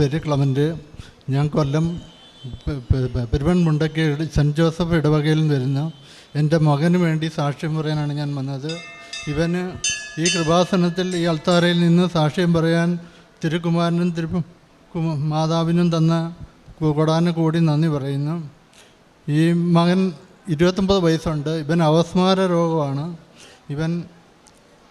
പേര് ക്ലമന്റ് ഞാൻ കൊല്ലം പെ- പെ- പെ- സെന്റ് ജോസഫ് ഇടവകയിൽ നിന്ന് വരുന്നു. എന്റെ മകന് വേണ്ടി സാക്ഷ്യം പറയാനാണ് ഞാൻ വന്നത്. ഇവന് ഈ കൃപാസനത്തിൽ ഈ അൾത്താരയിൽ നിന്ന് സാക്ഷ്യം പറയാൻ തിരുക്കുമാരനും തിരു മാതാവിനും തന്ന കൊടാന് കൂടി നന്ദി പറയുന്നു. ഈ മകൻ ഇരുപത്തൊമ്പത് വയസ്സുണ്ട്. ഇവൻ അവസ്മാര രോഗമാണ്. ഇവൻ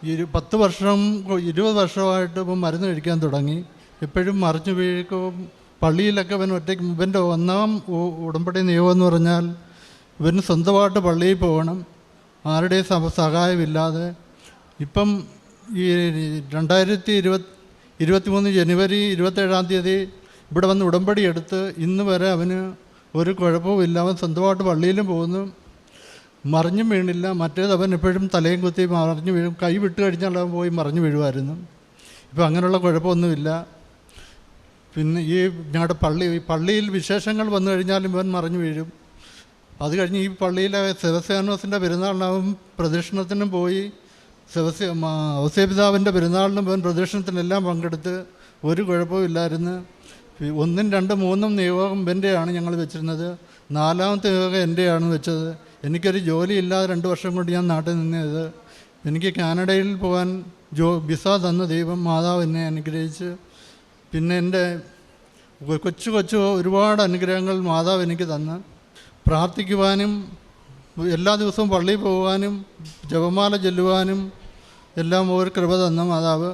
ഇരു പത്ത് വർഷം ഇരുപത് വർഷമായിട്ട് ഇപ്പം മരുന്ന് കഴിക്കാൻ തുടങ്ങി. എപ്പോഴും മറിഞ്ഞു വീഴുകയും പള്ളിയിലൊക്കെ അവൻ ഒറ്റയ്ക്ക് ഇവന്റെ ഒന്നാം ഉടമ്പടി നിയമം എന്ന് പറഞ്ഞാൽ ഇവന് സ്വന്തമായിട്ട് പള്ളിയിൽ പോകണം. ആരുടെയും സഹ സഹായമില്ലാതെ. ഇപ്പം ഈ രണ്ടായിരത്തി ഇരുപത് ഇരുപത്തിമൂന്ന് ജനുവരി ഇരുപത്തേഴാം തീയതി ഇവിടെ വന്ന് ഉടമ്പടി എടുത്ത് ഇന്ന് വരെ അവന് ഒരു കുഴപ്പവുമില്ല അവൻ സ്വന്തമായിട്ട് പള്ളിയിലും പോകുന്നു. മറിഞ്ഞും വീണില്ല. മറ്റേത് അവൻ എപ്പോഴും തലയും കുത്തി മറിഞ്ഞു വീഴും. കൈ വിട്ട് കഴിഞ്ഞാൽ അവൻ പോയി മറിഞ്ഞു വീഴുമായിരുന്നു. ഇപ്പം അങ്ങനെയുള്ള കുഴപ്പമൊന്നുമില്ല. പിന്നെ ഈ ഞങ്ങളുടെ പള്ളി ഈ പള്ളിയിൽ വിശേഷങ്ങൾ വന്നു കഴിഞ്ഞാലും ഇവൻ മറിഞ്ഞു വീഴും. അത് കഴിഞ്ഞ് ഈ പള്ളിയിലെ ശിവസേനോസിന്റെ പെരുന്നാളിനാവും പ്രദക്ഷിണത്തിനും പോയി സെവസ്യ ഔസേപിതാവിന്റെ പെരുന്നാളിനും ഇവൻ പ്രദക്ഷിണത്തിനെല്ലാം പങ്കെടുത്ത് ഒരു കുഴപ്പമില്ലായിരുന്നു ഒന്നും രണ്ടും മൂന്നും നിയോഗം ഇവന്റെയാണ് ഞങ്ങൾ വെച്ചിരുന്നത്. നാലാമത്തെ നിയോഗം എന്റെയാണ് വെച്ചത്. എനിക്കൊരു ജോലി ഇല്ലാതെ രണ്ട് വർഷം കൊണ്ട് ഞാൻ നാട്ടിൽ നിന്നത്. എനിക്ക് കാനഡയിൽ പോകാൻ ജോ വിസ തന്ന ദൈവം മാതാവ് എന്നെ അനുഗ്രഹിച്ച്. പിന്നെ എന്റെ കൊച്ചു കൊച്ചു ഒരുപാട് അനുഗ്രഹങ്ങൾ മാതാവ് എനിക്ക് തന്ന്. പ്രാർത്ഥിക്കുവാനും എല്ലാ ദിവസവും പള്ളിയിൽ പോകുവാനും ജപമാല ചൊല്ലുവാനും എല്ലാം ഒരു കൃപ തന്ന മാതാവ്.